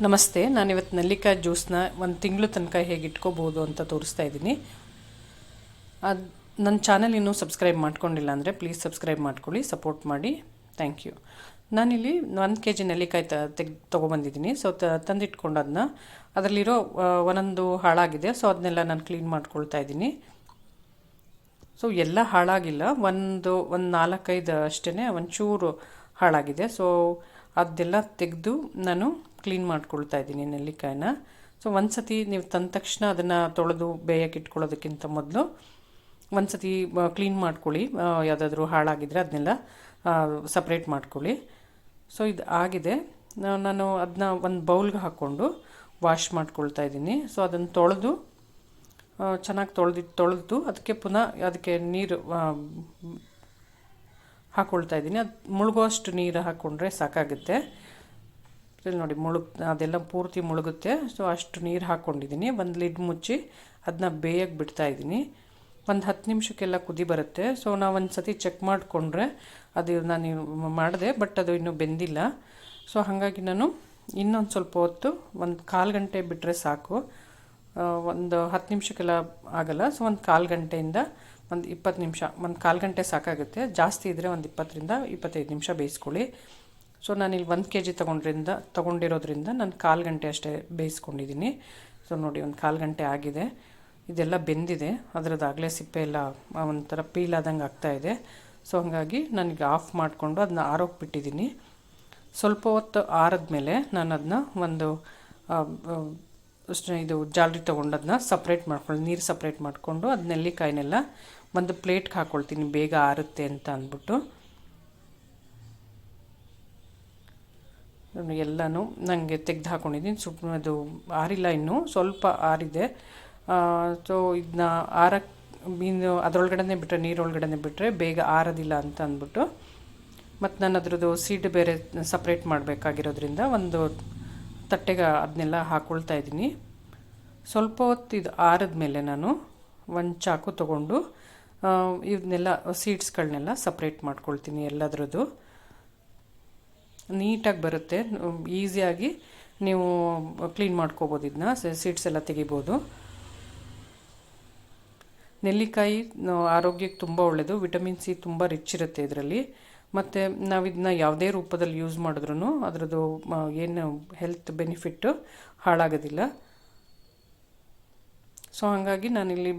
ನಮಸ್ತೆ ನಾನು ಇವತ್ತು ನಲ್ಲಿಕಾಯಿ ಜ್ಯೂಸನ್ನ ಒಂದು ತಿಂಗಳು ತನಕ ಹೇಗೆ ಇಟ್ಕೋಬೋದು ಅಂತ ತೋರಿಸ್ತಾ ಇದ್ದೀನಿ. ಅದು ನನ್ನ ಚಾನಲ್ ಇನ್ನೂ ಸಬ್ಸ್ಕ್ರೈಬ್ ಮಾಡ್ಕೊಂಡಿಲ್ಲ ಅಂದರೆ ಪ್ಲೀಸ್ ಸಬ್ಸ್ಕ್ರೈಬ್ ಮಾಡ್ಕೊಳ್ಳಿ, ಸಪೋರ್ಟ್ ಮಾಡಿ. Thank you. ನಾನಿಲ್ಲಿ ಒಂದು ಕೆ ಜಿ ನೆಲ್ಲಿಕಾಯಿ ತ, ತೆಗ್, ತೊಗೊಬಂದಿದ್ದೀನಿ. ಸೊ ತಂದಿಟ್ಕೊಂಡು ಅದನ್ನ ಅದರಲ್ಲಿರೋ ಒಂದೊಂದು ಹಾಳಾಗಿದೆ. ಸೊ ಅದನ್ನೆಲ್ಲ ನಾನು ಕ್ಲೀನ್ ಮಾಡ್ಕೊಳ್ತಾ ಇದ್ದೀನಿ. ಸೊ, ಎಲ್ಲ ಹಾಳಾಗಿಲ್ಲ. ಒಂದು ಒಂದು ನಾಲ್ಕೈದು ಅಷ್ಟೇ ಒಂಚೂರು ಹಾಳಾಗಿದೆ. ಸೊ ಅದೆಲ್ಲ ತೆಗೆದು ನಾನು ಕ್ಲೀನ್ ಮಾಡ್ಕೊಳ್ತಾ ಇದ್ದೀನಿ ನೆಲ್ಲಿಕಾಯಿನ. ಸೊ ಒಂದು ಸತಿ ನೀವು ತಂದ ತಕ್ಷಣ ಅದನ್ನು ತೊಳೆದು ಬೇಯಕ್ಕೆ ಇಟ್ಕೊಳ್ಳೋದಕ್ಕಿಂತ ಮೊದಲು ಒಂದು ಸತಿ ಕ್ಲೀನ್ ಮಾಡ್ಕೊಳ್ಳಿ. ಯಾವುದಾದ್ರೂ ಹಾಳಾಗಿದ್ದರೆ ಅದನ್ನೆಲ್ಲ ಸಪ್ರೇಟ್ ಮಾಡ್ಕೊಳ್ಳಿ. ಸೊ ಇದು ಆಗಿದೆ. ನಾನು ಅದನ್ನ ಒಂದು ಬೌಲ್ಗೆ ಹಾಕ್ಕೊಂಡು ವಾಶ್ ಮಾಡ್ಕೊಳ್ತಾ ಇದ್ದೀನಿ. ಸೊ ಅದನ್ನು ತೊಳೆದು ಚೆನ್ನಾಗಿ ತೊಳೆದು ತೊಳೆದು, ಅದಕ್ಕೆ ಪುನಃ ಅದಕ್ಕೆ ನೀರು ಹಾಕ್ಕೊಳ್ತಾ ಇದ್ದೀನಿ. ಅದು ಮುಳುಗೋಷ್ಟು ನೀರು ಹಾಕ್ಕೊಂಡ್ರೆ ಸಾಕಾಗುತ್ತೆ. ಇಲ್ಲಿ ನೋಡಿ ಮುಳುಗ್, ಅದೆಲ್ಲ ಪೂರ್ತಿ ಮುಳುಗುತ್ತೆ. ಸೊ ಅಷ್ಟು ನೀರು ಹಾಕ್ಕೊಂಡಿದ್ದೀನಿ ಒಂದು ಲಿಡ್ ಮುಚ್ಚಿ ಅದನ್ನ ಬೇಯಕ್ಕೆ ಬಿಡ್ತಾ ಇದ್ದೀನಿ. ಒಂದು ಹತ್ತು ನಿಮಿಷಕ್ಕೆಲ್ಲ ಕುದಿ ಬರುತ್ತೆ. ಸೊ ನಾವು ಒಂದು ಸತಿ ಚೆಕ್ ಮಾಡಿಕೊಂಡ್ರೆ ಅದು ನಾನು ಮಾಡಿದೆ ಬಟ್ ಅದು ಇನ್ನೂ ಬೆಂದಿಲ್ಲ. ಸೊ ಹಾಗಾಗಿ ನಾನು ಇನ್ನೊಂದು ಸ್ವಲ್ಪ ಹೊತ್ತು ಒಂದು ಕಾಲು ಗಂಟೆ ಬಿಟ್ಟರೆ ಸಾಕು. ಒಂದು ಹತ್ತು ನಿಮಿಷಕ್ಕೆಲ್ಲ ಆಗಲ್ಲ. ಸೊ ಒಂದು ಕಾಲು ಗಂಟೆಯಿಂದ ಒಂದು ಇಪ್ಪತ್ತು ನಿಮಿಷ, ಒಂದು ಕಾಲು ಗಂಟೆ ಸಾಕಾಗುತ್ತೆ. ಜಾಸ್ತಿ ಇದ್ದರೆ ಒಂದು ಇಪ್ಪತ್ತರಿಂದ ಇಪ್ಪತ್ತೈದು ನಿಮಿಷ ಬೇಯಿಸ್ಕೊಳ್ಳಿ. ಸೊ ನಾನಿಲ್ಲಿ ಒಂದು ಕೆ ಜಿ ತೊಗೊಂಡ್ರಿಂದ, ತೊಗೊಂಡಿರೋದ್ರಿಂದ ನಾನು ಕಾಲು ಗಂಟೆ ಅಷ್ಟೇ ಬೇಯಿಸ್ಕೊಂಡಿದ್ದೀನಿ ಸೊ ನೋಡಿ, ಒಂದು ಕಾಲು ಗಂಟೆ ಆಗಿದೆ. ಇದೆಲ್ಲ ಬೆಂದಿದೆ. ಅದರದ್ದಾಗಲೇ ಸಿಪ್ಪೆ ಎಲ್ಲ ಒಂಥರ ಪೀಲ್ ಆದಂಗೆ ಆಗ್ತಾಯಿದೆ ಸೊ ಹಾಗಾಗಿ ನನಗೆ ಆಫ್ ಮಾಡಿಕೊಂಡು ಅದನ್ನ ಆರೋಗ್ಬಿಟ್ಟಿದ್ದೀನಿ ಬಿಟ್ಟಿದ್ದೀನಿ ಸ್ವಲ್ಪ ಹೊತ್ತು ಆರಿದ್ಮೇಲೆ ನಾನು ಅದನ್ನ ಒಂದು ಇದು ಜಾಲರಿ ತೊಗೊಂಡು ಅದನ್ನ ಸಪ್ರೇಟ್ ಮಾಡ್ಕೊಳ್ಳಿ, ನೀರು ಸಪ್ರೇಟ್ ಮಾಡಿಕೊಂಡು ಅದು ನೆಲ್ಲಿಕಾಯಿನೆಲ್ಲ ಒಂದು ಪ್ಲೇಟ್ಗೆ ಹಾಕ್ಕೊಳ್ತೀನಿ ಬೇಗ ಆರುತ್ತೆ ಅಂತ ಅಂದ್ಬಿಟ್ಟು. ಎಲ್ಲನೂ ನನಗೆ ತೆಗ್ದು ಹಾಕ್ಕೊಂಡಿದ್ದೀನಿ ಸುಪ್ ಅದು ಆರಿಲ್ಲ ಇನ್ನೂ, ಸ್ವಲ್ಪ ಆರಿದೆ. ಸೊ ಇದನ್ನ ಆರಕ್ಕೆ ಮೀನು ಅದರೊಳಗಡೆ ಬಿಟ್ಟರೆ ನೀರೊಳಗಡೆ ಬಿಟ್ಟರೆ ಬೇಗ ಆರೋದಿಲ್ಲ ಅಂತ ಅಂದ್ಬಿಟ್ಟು. ಮತ್ತು ನಾನು ಅದರದ್ದು ಸೀಡ್ ಬೇರೆ ಸಪ್ರೇಟ್ ಮಾಡಬೇಕಾಗಿರೋದ್ರಿಂದ ಒಂದು ತಟ್ಟೆಗೆ ಅದನ್ನೆಲ್ಲ ಹಾಕ್ಕೊಳ್ತಾ ಇದ್ದೀನಿ. ಸ್ವಲ್ಪ ಹೊತ್ತು ಇದು ಆರಿದ್ಮೇಲೆ ನಾನು ಒಂದು ಚಾಕು ತಗೊಂಡು ಇದನ್ನೆಲ್ಲ ಸೀಡ್ಸ್ಗಳನ್ನೆಲ್ಲ ಸಪ್ರೇಟ್ ಮಾಡ್ಕೊಳ್ತೀನಿ ಎಲ್ಲದರದ್ದು. ನೀಟಾಗಿ ಬರುತ್ತೆ. ಈಸಿಯಾಗಿ ನೀವು ಕ್ಲೀನ್ ಮಾಡ್ಕೋಬೋದು ಇದನ್ನ ಸೀಡ್ಸ್ ಎಲ್ಲ ತೆಗಿಬೋದು. ನೆಲ್ಲಿಕಾಯಿ ಆರೋಗ್ಯಕ್ಕೆ ತುಂಬ ಒಳ್ಳೆಯದು ವಿಟಮಿನ್ ಸಿ ತುಂಬ ರಿಚ್ ಇರುತ್ತೆ ಇದರಲ್ಲಿ. ಮತ್ತು ನಾವು ಇದನ್ನ ಯಾವುದೇ ರೂಪದಲ್ಲಿ ಯೂಸ್ ಮಾಡಿದ್ರೂ ಅದರದ್ದು ಏನು ಹೆಲ್ತ್ ಬೆನಿಫಿಟ್ಟು ಹಾಳಾಗೋದಿಲ್ಲ. ಸೊ ಹಾಗಾಗಿ ನಾನಿಲ್ಲಿ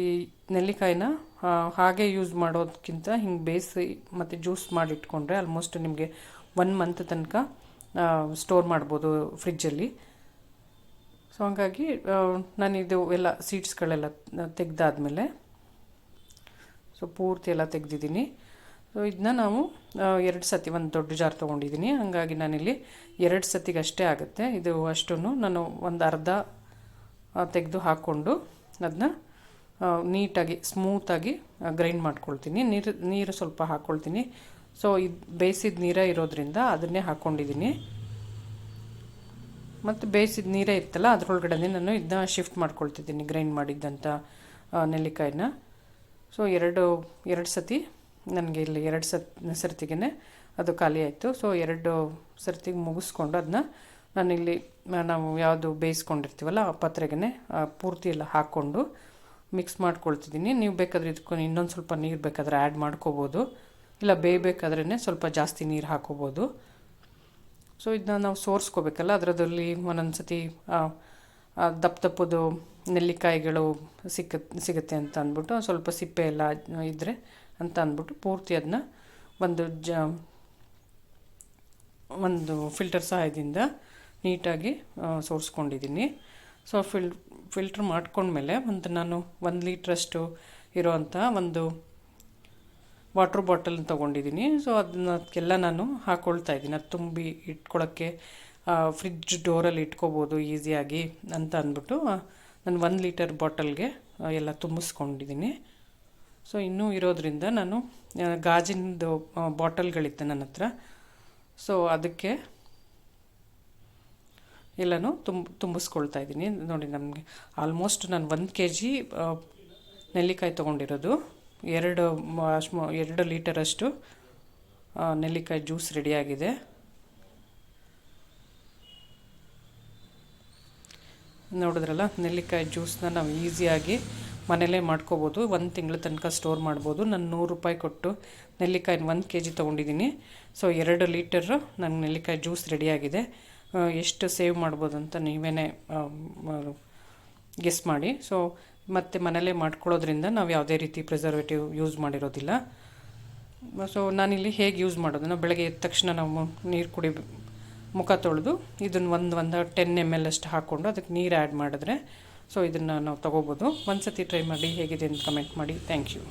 ಈ ನೆಲ್ಲಿಕಾಯಿನ ಹಾಗೆ ಯೂಸ್ ಮಾಡೋದಕ್ಕಿಂತ ಹಿಂಗೆ ಬೇಯಿಸಿ ಮತ್ತು ಜ್ಯೂಸ್ ಮಾಡಿ ಇಟ್ಕೊಂಡ್ರೆ ಆಲ್ಮೋಸ್ಟ್ ನಿಮಗೆ ಒನ್ ಮಂತ್ ತನಕ ಸ್ಟೋರ್ ಮಾಡ್ಬೋದು ಫ್ರಿಜ್ಜಲ್ಲಿ ಸೊ ಹಾಗಾಗಿ ನಾನು ನಾನಿದು ಎಲ್ಲ ಸೀಡ್ಸ್ಗಳೆಲ್ಲ ತೆಗೆದಾದ್ಮೇಲೆ ಸೊ ಪೂರ್ತಿ ಎಲ್ಲ ತೆಗ್ದಿದ್ದೀನಿ. ಇದನ್ನ ನಾವು ಎರಡು ಸತಿ ಒಂದು ದೊಡ್ಡ ಜಾರ್ ತೊಗೊಂಡಿದ್ದೀನಿ ಹಾಗಾಗಿ ನಾನಿಲ್ಲಿ ಎರಡು ಸತಿಗೆ ಅಷ್ಟೇ ಆಗುತ್ತೆ. ಇದು ಅಷ್ಟು ನಾನು ಒಂದು ಅರ್ಧ ತೆಗೆದು ಹಾಕ್ಕೊಂಡು ಅದನ್ನ ನೀಟಾಗಿ, ಸ್ಮೂತಾಗಿ ಗ್ರೈಂಡ್ ಮಾಡ್ಕೊಳ್ತೀನಿ. ನೀರು ನೀರು ಸ್ವಲ್ಪ ಹಾಕ್ಕೊಳ್ತೀನಿ ಸೊ ಇದು ಬೇಯಿಸಿದ ನೀರೇ ಇರೋದ್ರಿಂದ ಅದನ್ನೇ ಹಾಕ್ಕೊಂಡಿದ್ದೀನಿ ಮತ್ತು ಬೇಯಿಸಿದ ನೀರೇ ಇತ್ತಲ್ಲ ಅದರೊಳಗಡೆ ನಾನು ಇದನ್ನ ಶಿಫ್ಟ್ ಮಾಡ್ಕೊಳ್ತಿದ್ದೀನಿ ಗ್ರೈಂಡ್ ಮಾಡಿದ್ದಂಥ ನೆಲ್ಲಿಕಾಯಿನ. ಸೊ ಎರಡು ಎರಡು ಸತಿ ನನಗೆ ಇಲ್ಲಿ ಎರಡು ಸತ್ ಸರ್ತಿಗೆ ಅದು ಖಾಲಿ ಆಯಿತು. ಸೊ ಎರಡು ಸರ್ತಿಗೆ ಮುಗಿಸ್ಕೊಂಡು ಅದನ್ನ ನಾನಿಲ್ಲಿ ನಾವು ಯಾವುದು ಬೇಯಿಸ್ಕೊಂಡಿರ್ತೀವಲ್ಲ ಆ ಪತ್ರೆಗೆ ಪೂರ್ತಿ ಎಲ್ಲ ಹಾಕ್ಕೊಂಡು ಮಿಕ್ಸ್ ಮಾಡ್ಕೊಳ್ತಿದ್ದೀನಿ ನೀವು ಬೇಕಾದರೆ ಇದ್ಕೊಂಡು ಇನ್ನೊಂದು ಸ್ವಲ್ಪ ನೀರು ಬೇಕಾದರೆ ಆ್ಯಡ್ ಮಾಡ್ಕೋಬೋದು. ಇಲ್ಲ ಬೇಯಬೇಕಾದ್ರೇ ಸ್ವಲ್ಪ ಜಾಸ್ತಿ ನೀರು ಹಾಕೋಬೋದು. ಸೊ ಇದನ್ನ ನಾವು ಸೋರಿಸ್ಕೋಬೇಕಲ್ಲ ಅದರದಲ್ಲಿ ಒಂದೊಂದು ಸತಿ ದಪ್ಪ ದಪ್ಪದು ನೆಲ್ಲಿಕಾಯಿಗಳು ಸಿಕ್ಕ ಸಿಗುತ್ತೆ ಅಂತ ಅಂದ್ಬಿಟ್ಟು ಸ್ವಲ್ಪ ಸಿಪ್ಪೆ ಎಲ್ಲ ಇದ್ದರೆ ಅಂತ ಅಂದ್ಬಿಟ್ಟು ಪೂರ್ತಿ ಅದನ್ನ ಒಂದು ಜ, ಒಂದು ಫಿಲ್ಟರ್ ಸಹಾಯದಿಂದ ನೀಟಾಗಿ ಸೋರಿಸ್ಕೊಂಡಿದ್ದೀನಿ. ಸೊ ಫಿಲ್ ಫಿಲ್ಟ್ರ್ ಮಾಡ್ಕೊಂಡ್ಮೇಲೆ ಒಂದು ನಾನು ಒಂದು ಲೀಟ್ರಷ್ಟು ಇರೋವಂಥ ಒಂದು ವಾಟ್ರ್ ಬಾಟಲ್ ತೊಗೊಂಡಿದ್ದೀನಿ. ಸೊ ಅದನ್ನ ಅದಕ್ಕೆಲ್ಲ ನಾನು ಹಾಕ್ಕೊಳ್ತಾ ಇದ್ದೀನಿ. ಅದು ತುಂಬಿ ಇಟ್ಕೊಳ್ಳೋಕ್ಕೆ ಫ್ರಿಡ್ಜ್ ಡೋರಲ್ಲಿ ಇಟ್ಕೋಬೋದು ಈಸಿಯಾಗಿ ಅಂತ ಅಂದ್ಬಿಟ್ಟು ನಾನು ಒಂದು ಲೀಟರ್ ಬಾಟಲ್ಗೆ ಎಲ್ಲ ತುಂಬಿಸ್ಕೊಂಡಿದ್ದೀನಿ. ಸೊ ಇನ್ನೂ ಇರೋದ್ರಿಂದ ನಾನು ಗಾಜಿನದು ಬಾಟಲ್ಗಳಿತ್ತು ನನ್ನ ಹತ್ರ. ಸೊ ಅದಕ್ಕೆ ಎಲ್ಲನೂ ತುಂಬ, ತುಂಬಿಸ್ಕೊಳ್ತಾ ಇದ್ದೀನಿ. ನೋಡಿ ನಮಗೆ ಆಲ್ಮೋಸ್ಟ್ ನಾನು ಒಂದು ಕೆ ಜಿ ನೆಲ್ಲಿಕಾಯಿ ತೊಗೊಂಡಿರೋದು. ಎರಡು ಎರಡು ಲೀಟರಷ್ಟು ನೆಲ್ಲಿಕಾಯಿ ಜ್ಯೂಸ್ ರೆಡಿಯಾಗಿದೆ ನೋಡಿದ್ರಲ್ಲ, ನೆಲ್ಲಿಕಾಯಿ ಜ್ಯೂಸನ್ನ ನಾವು ಈಸಿಯಾಗಿ ಮನೇಲೇ ಮಾಡ್ಕೋಬೋದು. ಒಂದು ತಿಂಗಳ ತನಕ ಸ್ಟೋರ್ ಮಾಡ್ಬೋದು. ನಾನು ನೂರು ರೂಪಾಯಿ ಕೊಟ್ಟು ನೆಲ್ಲಿಕಾಯಿನ ಒಂದು ಕೆ ಜಿ ತೊಗೊಂಡಿದ್ದೀನಿ ಸೊ, ಎರಡು ಲೀಟರು ನಂಗೆ ನೆಲ್ಲಿಕಾಯಿ ಜ್ಯೂಸ್ ರೆಡಿಯಾಗಿದೆ ಎಷ್ಟು ಸೇವ್ ಮಾಡ್ಬೋದು ಅಂತ ನೀವೇ ಗೆಸ್ ಮಾಡಿ. ಸೊ ಮತ್ತು ಮನೇಲೇ ಮಾಡ್ಕೊಳ್ಳೋದ್ರಿಂದ ನಾವು ಯಾವುದೇ ರೀತಿ ಪ್ರಿಸರ್ವೇಟಿವ್ ಯೂಸ್ ಮಾಡಿರೋದಿಲ್ಲ. ಸೊ ನಾನಿಲ್ಲಿ ಹೇಗೆ ಯೂಸ್ ಮಾಡೋದು? ನಾವು ಬೆಳಗ್ಗೆ ಎದ್ದ ತಕ್ಷಣ ನಾವು ನೀರು ಕುಡಿ, ಮುಖ ತೊಳೆದು ಇದನ್ನು ಒಂದು ಒಂದು ಟೆನ್ ಎಂ ಎಲ್ ಅಷ್ಟು ಹಾಕ್ಕೊಂಡು ಅದಕ್ಕೆ ನೀರು ಆ್ಯಡ್ ಮಾಡಿದ್ರೆ ಸೊ ಇದನ್ನು ನಾವು ತೊಗೋಬೋದು. ಒಂದು ಸತಿ ಟ್ರೈ ಮಾಡಿ ಹೇಗಿದೆ ಅಂತ ಕಮೆಂಟ್ ಮಾಡಿ. Thank you